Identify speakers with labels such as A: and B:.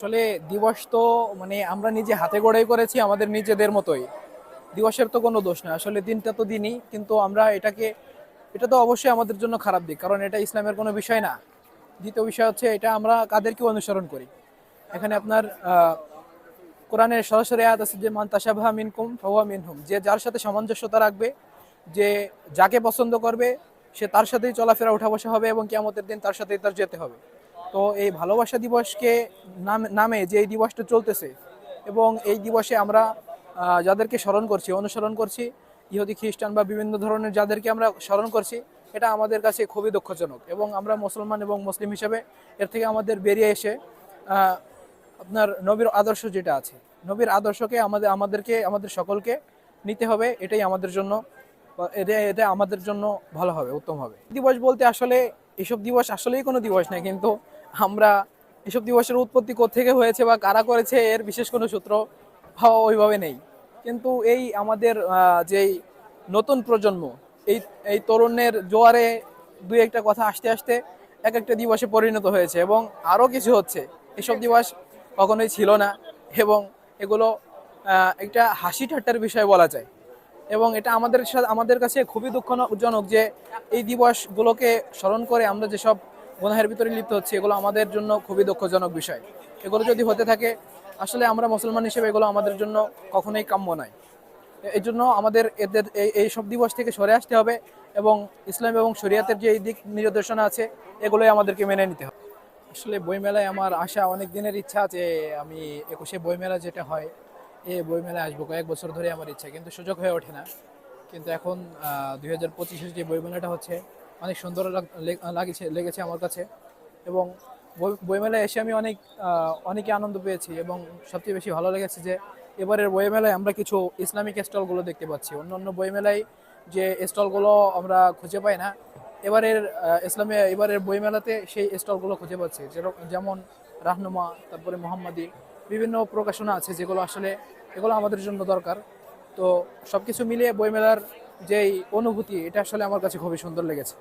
A: আসলে দিবস তো মানে আমরা নিজে হাতে গড়াই করেছি আমাদের নিজেদের মতোই। দিবসের তো কোনো দোষ না আসলে দিনটা তো দিনই, কিন্তু আমরা এটাকে, এটা তো অবশ্যই আমাদের জন্য খারাপ দিক, কারণ এটা ইসলামের কোনো বিষয় না। দ্বিতীয় বিষয় হচ্ছে, এটা আমরা কাদেরকে অনুসরণ করি। এখানে আপনার কোরআনের সরাসরি আয়াত আছে যে, মান তাশাবাহা মিনকুম ফাহুয়া মিনহুম। যে যার সাথে সামঞ্জস্যতা রাখবে, যে যাকে পছন্দ করবে, সে তার সাথেই চলাফেরা উঠা বসা হবে এবং কিয়ামতের দিন তার সাথেই তার যেতে হবে। তো এই ভালোবাসা দিবসকে নাম যে এই দিবসটা চলতেছে এবং এই দিবসে আমরা যাদেরকে স্মরণ করছি, অনুসরণ করছি, ইহুদি, খ্রিস্টান বা বিভিন্ন ধরনের যাদেরকে আমরা স্মরণ করছি, এটা আমাদের কাছে খুবই দুঃখজনক এবং আমরা মুসলমান এবং মুসলিম হিসেবে এর থেকে আমাদের বেরিয়ে এসে আপনার নবীর আদর্শ যেটা আছে, নবীর আদর্শকে আমাদের, আমাদেরকে, আমাদের সকলকে নিতে হবে, এটাই আমাদের জন্য এটা আমাদের জন্য ভালো হবে, উত্তম হবে। দিবস বলতে আসলে এসব দিবস আসলেই কোনো দিবস নয়, কিন্তু আমরা এসব দিবসের উৎপত্তি থেকে হয়েছে বা কারা করেছে এর বিশেষ কোনো সূত্র ওইভাবে নেই। কিন্তু এই আমাদের যেই নতুন প্রজন্ম, এই এই তরুণের জোয়ারে দুই একটা কথা আসতে আসতে এক একটা দিবসে পরিণত হয়েছে এবং আরও কিছু হচ্ছে। এসব দিবস কখনোই ছিল না এবং এগুলো একটা হাসি ঠাট্টার বিষয় বলা যায়। এবং এটা আমাদের সাথে আমাদের কাছে খুবই দুঃখজনক যে এই দিবসগুলোকে স্মরণ করে আমরা যেসব গুনাহের ভিতরে লিপ্ত হচ্ছে, এগুলো আমাদের জন্য খুবই দুঃখজনক বিষয়। এগুলো যদি হতে থাকে, আসলে আমরা মুসলমান হিসেবে এগুলো আমাদের জন্য কখনোই কাম্য নয়। এই জন্য আমাদের এদের এই সব দিবস থেকে সরে আসতে হবে এবং ইসলাম এবং শরিয়াতের যে এই দিক নির্দেশনা আছে, এগুলোই আমাদেরকে মেনে নিতে হবে। আসলে বইমেলায় আমার আশা অনেক দিনের ইচ্ছা যে আমি একুশে বইমেলা যেটা হয় এই বইমেলায় আসব। কয়েক বছর ধরে আমার ইচ্ছা, কিন্তু সুযোগ হয়ে ওঠে না। কিন্তু এখন দুই হাজার পঁচিশের যে বইমেলাটা হচ্ছে অনেক সুন্দর লাগছে, লেগেছে আমার কাছে। এবং বই, বইমেলায় এসে আমি অনেক অনেকে আনন্দ পেয়েছি এবং সবচেয়ে বেশি ভালো লেগেছে যে এবারের বইমেলায় আমরা কিছু ইসলামিক স্টলগুলো দেখতে পাচ্ছি। অন্য অন্য বইমেলায় যে স্টলগুলো আমরা খুঁজে পাই না, এবারের ইসলামে, এবারের বইমেলাতে সেই স্টলগুলো খুঁজে পাচ্ছি। যেমন রাহনুমা, তারপরে মোহাম্মদী, বিভিন্ন প্রকাশনা আছে যেগুলো আসলে, এগুলো আমাদের জন্য দরকার। তো সব কিছু মিলিয়ে বইমেলার যেই অনুভূতি এটা আসলে আমার কাছে খুবই সুন্দর লেগেছে।